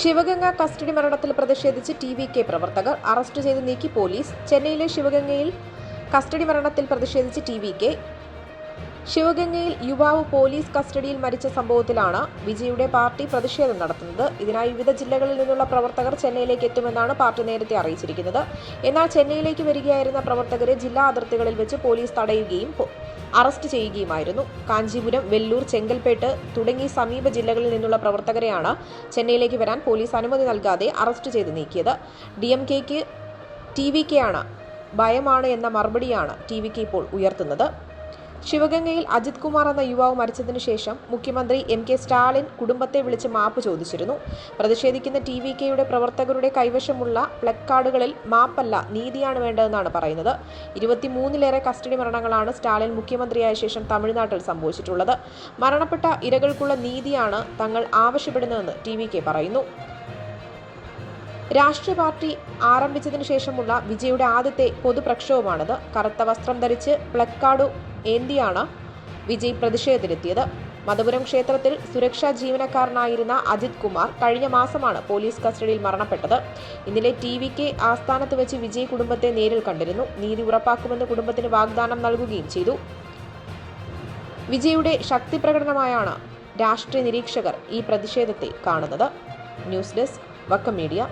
Sivaganga custody മരണത്തിൽ പ്രതിഷേധിച്ച് T V K പ്രവർത്തകർ അറസ്റ്റ് ചെയ്ത് നീക്കി പോലീസ്. ചെന്നൈയിലെ ശിവഗംഗയിൽ കസ്റ്റഡി മരണത്തിൽ പ്രതിഷേധിച്ച് ടി വി കെ ശിവഗംഗയിൽ യുവാവ് പോലീസ് കസ്റ്റഡിയിൽ മരിച്ച സംഭവത്തിലാണ് വിജയുടെ പാർട്ടി പ്രതിഷേധം നടത്തുന്നത്. ഇതിനായി വിവിധ ജില്ലകളിൽ നിന്നുള്ള പ്രവർത്തകർ ചെന്നൈയിലേക്ക് എത്തുമെന്നാണ് പാർട്ടി നേരത്തെ അറിയിച്ചിരിക്കുന്നത്. എന്നാൽ ചെന്നൈയിലേക്ക് വരികയായിരുന്ന പ്രവർത്തകരെ ജില്ലാ അതിർത്തികളിൽ വെച്ച് പോലീസ് തടയുകയും അറസ്റ്റ് ചെയ്യുകയുമായിരുന്നു. കാഞ്ചീപുരം വെല്ലൂർ ചെങ്കൽപ്പേട്ട് തുടങ്ങി സമീപ ജില്ലകളിൽ നിന്നുള്ള പ്രവർത്തകരെയാണ് ചെന്നൈയിലേക്ക് വരാൻ പോലീസ് അനുമതി നൽകാതെ അറസ്റ്റ് ചെയ്ത് നീക്കിയത്. ഡി എം കെക്ക് ടി വി കെയാണ് ഭയമാണ് എന്ന മറുപടിയാണ് ടി വി കെ ഇപ്പോൾ ഉയർത്തുന്നത്. ശിവഗംഗയിൽ അജിത് കുമാർ എന്ന യുവാവ് മരിച്ചതിനു ശേഷം മുഖ്യമന്ത്രി എം കെ സ്റ്റാലിൻ കുടുംബത്തെ വിളിച്ച് മാപ്പ് ചോദിച്ചിരുന്നു. പ്രതിഷേധിക്കുന്ന ടി വി കെയുടെ പ്രവർത്തകരുടെ കൈവശമുള്ള പ്ലക്കാർഡുകളിൽ മാപ്പല്ല നീതിയാണ് വേണ്ടതെന്നാണ് പറയുന്നത്. ഇരുപത്തിമൂന്നിലേറെ കസ്റ്റഡി മരണങ്ങളാണ് സ്റ്റാലിൻ മുഖ്യമന്ത്രിയായ ശേഷം തമിഴ്നാട്ടിൽ സംഭവിച്ചിട്ടുള്ളത്. മരണപ്പെട്ട ഇരകൾക്കുള്ള നീതിയാണ് തങ്ങൾ ആവശ്യപ്പെടുന്നതെന്ന് ടി വി കെ പറയുന്നു. രാഷ്ട്രീയ പാർട്ടി ആരംഭിച്ചതിനു ശേഷമുള്ള വിജയുടെ ആദ്യത്തെ പൊതുപ്രക്ഷോഭമാണിത്. കറുത്ത വസ്ത്രം ധരിച്ച് പ്ലക്കാർഡ് ഏന്തിയാണ് വിജയ് പ്രതിഷേധത്തിലെത്തിയത്? മധുപുരം ക്ഷേത്രത്തിൽ സുരക്ഷാ ജീവനക്കാരനായിരുന്ന അജിത് കുമാർ കഴിഞ്ഞ മാസമാണ് പോലീസ് കസ്റ്റഡിയിൽ മരണപ്പെട്ടത്. ഇന്നലെ ടി വി കെ ആസ്ഥാനത്ത് വെച്ച് വിജയ് കുടുംബത്തെ നേരിൽ കണ്ടിരുന്നു. നീതി ഉറപ്പാക്കുമെന്ന് കുടുംബത്തിന് വാഗ്ദാനം നൽകുകയും ചെയ്തു. വിജയുടെ ശക്തി പ്രകടനമായാണ് രാഷ്ട്രീയ നിരീക്ഷകർ ഈ പ്രതിഷേധത്തെ കാണുന്നത്. News desk Vakkom media.